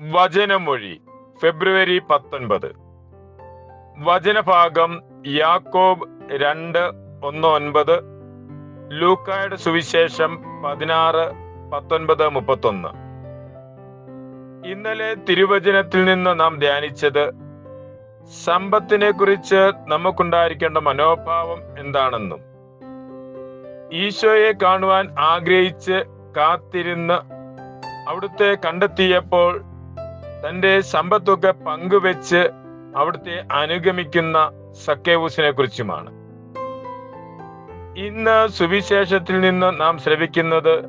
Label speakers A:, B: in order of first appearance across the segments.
A: വചനമൊഴി ഫെബ്രുവരി പത്തൊൻപത്. വചനഭാഗം യാക്കോബ് രണ്ട് ഒന്ന് ഒൻപത് ലൂക്കായുടെ സുവിശേഷം പതിനാറ് പത്തൊൻപത് മുപ്പത്തൊന്ന്. ഇന്നലെ തിരുവചനത്തിൽ നിന്ന് നാം ധ്യാനിച്ചത് സമ്പത്തിനെ കുറിച്ച് നമുക്കുണ്ടായിരിക്കേണ്ട മനോഭാവം എന്താണെന്നും ഈശോയെ കാണുവാൻ ആഗ്രഹിച്ച് കാത്തിരുന്ന് അവിടുത്തെ കണ്ടെത്തിയപ്പോൾ തന്റെ സമ്പത്തൊക്കെ പങ്കുവെച്ച് അവിടുത്തെ അനുഗമിക്കുന്ന സക്കേവൂസിനെ കുറിച്ചുമാണ്. ഇന്ന് സുവിശേഷത്തിൽ നിന്ന് നാം ശ്രവിക്കുന്നത്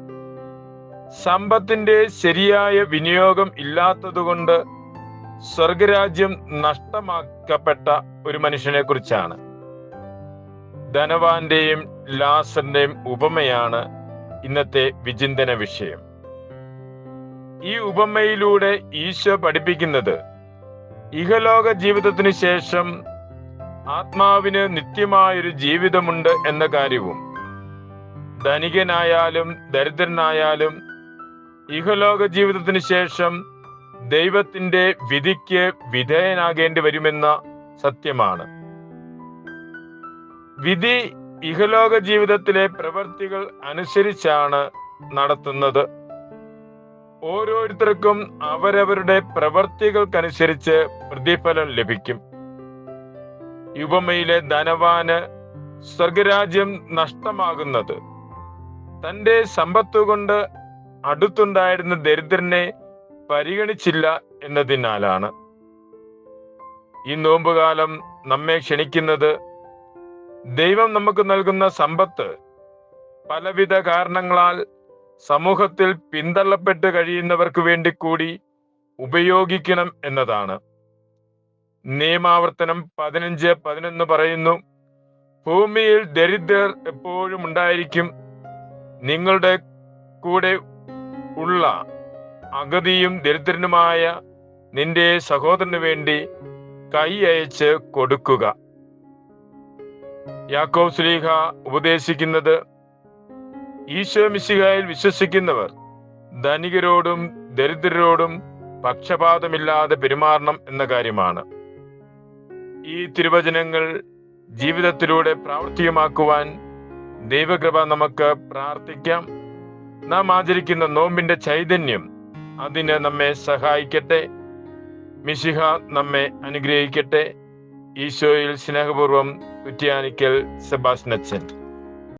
A: സമ്പത്തിന്റെ ശരിയായ വിനിയോഗം ഇല്ലാത്തതുകൊണ്ട് സ്വർഗരാജ്യം നഷ്ടമാക്കപ്പെട്ട ഒരു മനുഷ്യനെ കുറിച്ചാണ്. ധനവാന്റെയും ലാസറിന്റെയും ഉപമയാണ് ഇന്നത്തെ വിചിന്തന വിഷയം. ഈ ഉപമയിലൂടെ ഈശോ പഠിപ്പിക്കുന്നത്. ഇഹലോക ജീവിതത്തിന് ശേഷം ആത്മാവിന് നിത്യമായൊരു ജീവിതമുണ്ട് എന്ന കാര്യവും. ധനികനായാലും ദരിദ്രനായാലും ഇഹലോക ജീവിതത്തിന് ശേഷം ദൈവത്തിന്റെ വിധിക്ക് വിധേയനാകേണ്ടി വരുമെന്ന സത്യമാണ്. വിധി ഇഹലോക ജീവിതത്തിലെ പ്രവൃത്തികൾ അനുസരിച്ചാണ് നടത്തുന്നത്. ഓരോരുത്തർക്കും അവരവരുടെ പ്രവർത്തികൾക്കനുസരിച്ച് പ്രതിഫലം ലഭിക്കും. യുവമയിലെ ധനവാന് സ്വർഗരാജ്യം നഷ്ടമാകുന്നത്. തന്റെ സമ്പത്തുകൊണ്ട് അടുത്തുണ്ടായിരുന്ന ദരിദ്രനെ പരിഗണിച്ചില്ല എന്നതിനാലാണ്. ഈ നോമ്പുകാലം നമ്മെ ക്ഷണിക്കുന്നത് ദൈവം നമുക്ക് നൽകുന്ന സമ്പത്ത് പലവിധ കാരണങ്ങളാൽ സമൂഹത്തിൽ പിന്തള്ളപ്പെട്ട് കഴിയുന്നവർക്ക് വേണ്ടി കൂടി ഉപയോഗിക്കണം എന്നതാണ്. നിയമാവർത്തനം പതിനഞ്ച് പതിനൊന്ന് പറയുന്നു ഭൂമിയിൽ ദരിദ്രർ എപ്പോഴും ഉണ്ടായിരിക്കും. നിങ്ങളുടെ കൂടെ ഉള്ള അഗതിയും ദരിദ്രനുമായ നിന്റെ സഹോദരന് വേണ്ടി കൈ അയച്ച് കൊടുക്കുക. യാക്കോബ് ശ്രീഹ ഉപദേശിക്കുന്നത് ഈശോ മിശിഹായിൽ വിശ്വസിക്കുന്നവർ ധനികരോടും ദരിദ്രരോടും പക്ഷപാതമില്ലാതെ പെരുമാറണം എന്ന കാര്യമാണ്. ഈ തിരുവചനങ്ങൾ ജീവിതത്തിലൂടെ പ്രാവർത്തികമാക്കുവാൻ ദൈവകൃപ നമുക്ക് പ്രാർത്ഥിക്കാം. നാം ആചരിക്കുന്ന നോമ്പിന്റെ ചൈതന്യം അതിന് നമ്മെ സഹായിക്കട്ടെ. മിശിഹ നമ്മെ അനുഗ്രഹിക്കട്ടെ. ഈശോയിൽ സ്നേഹപൂർവം കുറ്റ്യാനിക്കൽ സെബാസ്നച്ചൻ